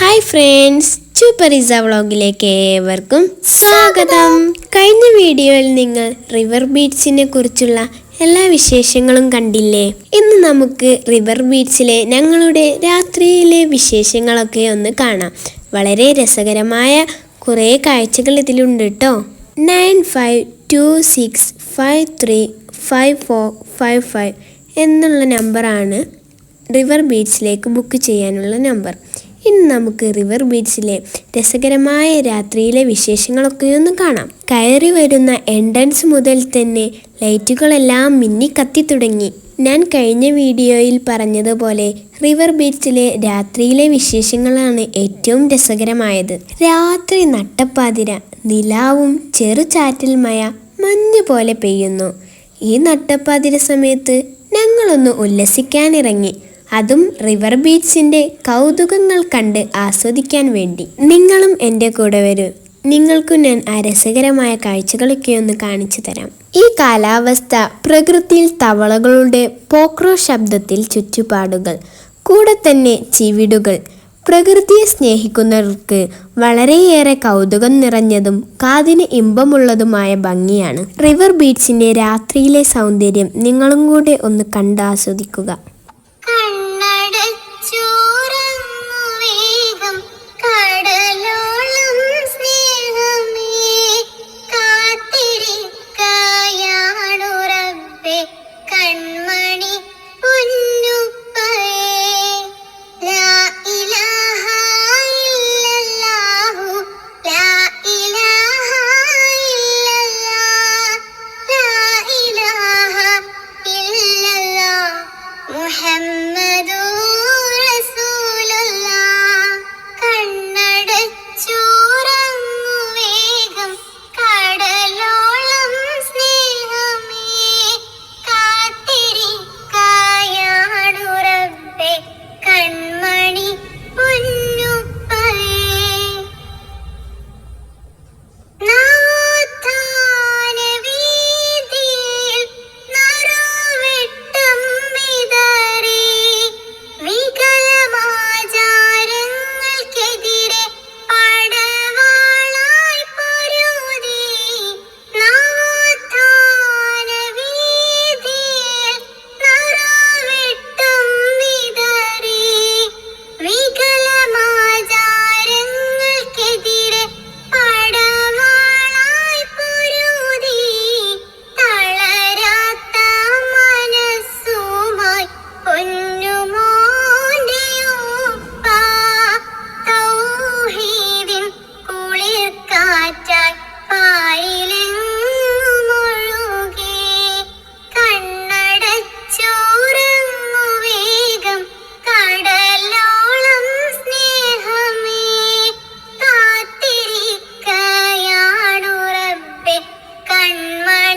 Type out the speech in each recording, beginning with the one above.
Hi friends ചൂപ്പറിസ വ്ളോഗിലേക്ക് ഏവർക്കും സ്വാഗതം. കഴിഞ്ഞ വീഡിയോയിൽ നിങ്ങൾ റിവർ ബീച്ചിനെ കുറിച്ചുള്ള എല്ലാ വിശേഷങ്ങളും കണ്ടില്ലേ? ഇന്ന് നമുക്ക് റിവർ ബീച്ചിലെ ഞങ്ങളുടെ രാത്രിയിലെ വിശേഷങ്ങളൊക്കെ ഒന്ന് കാണാം. വളരെ രസകരമായ കുറേ കാഴ്ചകൾ ഇതിലുണ്ട് കേട്ടോ nine five two six five three five four five five എന്നുള്ള നമ്പറാണ് റിവർ ബീച്ചിലേക്ക് ബുക്ക് ചെയ്യാനുള്ള നമ്പർ ഇനി നമുക്ക് റിവർ ബീച്ചിലെ രസകരമായ രാത്രിയിലെ വിശേഷങ്ങളൊക്കെ ഒന്ന് കാണാം. കയറി വരുന്ന എൻട്രൻസ് മുതൽ തന്നെ ലൈറ്റുകളെല്ലാം മിന്നി കത്തി തുടങ്ങി. ഞാൻ കഴിഞ്ഞ വീഡിയോയിൽ പറഞ്ഞതുപോലെ റിവർ ബീച്ചിലെ രാത്രിയിലെ വിശേഷങ്ങളാണ് ഏറ്റവും രസകരമായത്. രാത്രി നട്ടപ്പാതിര നിലാവും ചെറുചാറ്റൽ മഴ മഞ്ഞ് പോലെ പെയ്യുന്നു. ഈ നട്ടപ്പാതിര സമയത്ത് ഞങ്ങളൊന്ന് ഉല്ലസിക്കാനിറങ്ങി. അതും റിവർ ബീച്ചിന്റെ കൗതുകങ്ങൾ കണ്ട് ആസ്വദിക്കാൻ വേണ്ടി. നിങ്ങളും എന്റെ കൂടെ വരൂ. നിങ്ങൾക്കും ഞാൻ ആ രസകരമായ കാഴ്ചകളൊക്കെ ഒന്ന് കാണിച്ചു തരാം. ഈ കാലാവസ്ഥ പ്രകൃതിയിൽ തവളകളുടെ പോക്രോ ശബ്ദത്തിൽ ചുറ്റുപാടുകൾ കൂടെ തന്നെ ചിവിടുകൾ പ്രകൃതിയെ സ്നേഹിക്കുന്നവർക്ക് വളരെയേറെ കൗതുകം നിറഞ്ഞതും കാതിന് ഇമ്പമുള്ളതുമായ ഭംഗിയാണ്. റിവർ ബീച്ചിന്റെ രാത്രിയിലെ സൗന്ദര്യം നിങ്ങളും കൂടെ ഒന്ന് കണ്ടാസ്വദിക്കുക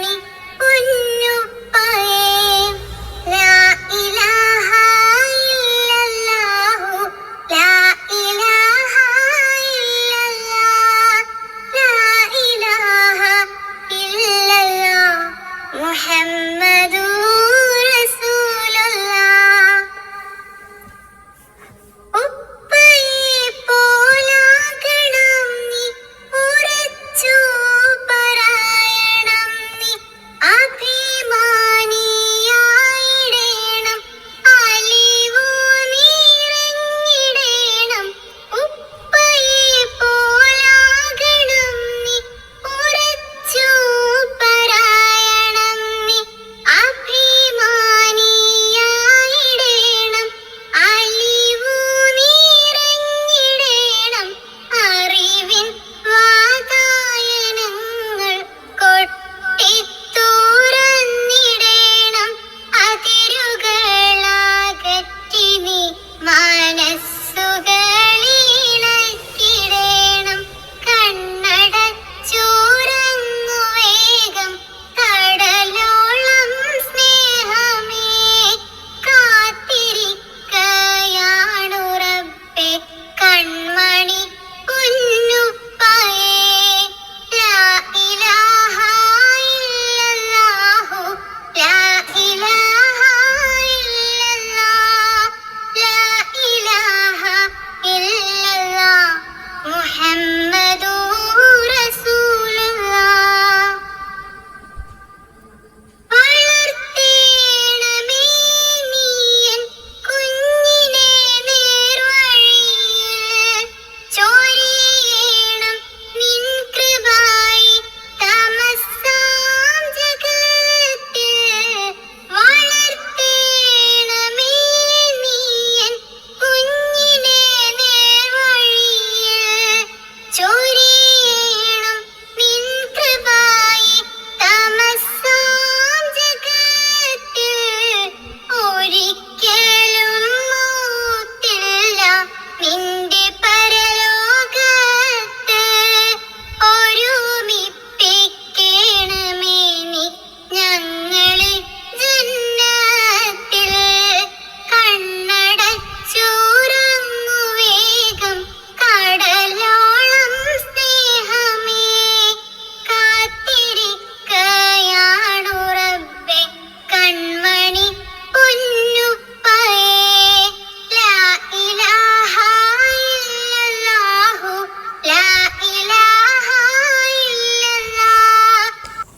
Bye. മുഹമ്മദുർ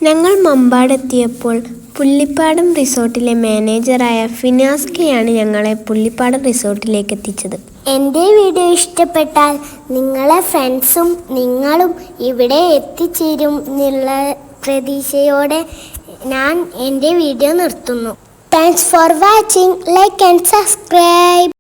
ഞങ്ങൾ മമ്പാടെത്തിയപ്പോൾ പുള്ളിപ്പാടം റിസോർട്ടിലെ മാനേജറായ ഫിനാസ്കയാണ് ഞങ്ങളെ പുള്ളിപ്പാടം റിസോർട്ടിലേക്ക് എത്തിച്ചത് എന്റെ വീഡിയോ ഇഷ്ടപ്പെട്ടാൽ നിങ്ങളെ ഫ്രണ്ട്സും നിങ്ങളും ഇവിടെ എത്തിച്ചേരും എന്നുള്ള പ്രതീക്ഷയോടെ ഞാൻ എന്റെ വീഡിയോ നിർത്തുന്നു. Thanks for watching like and subscribe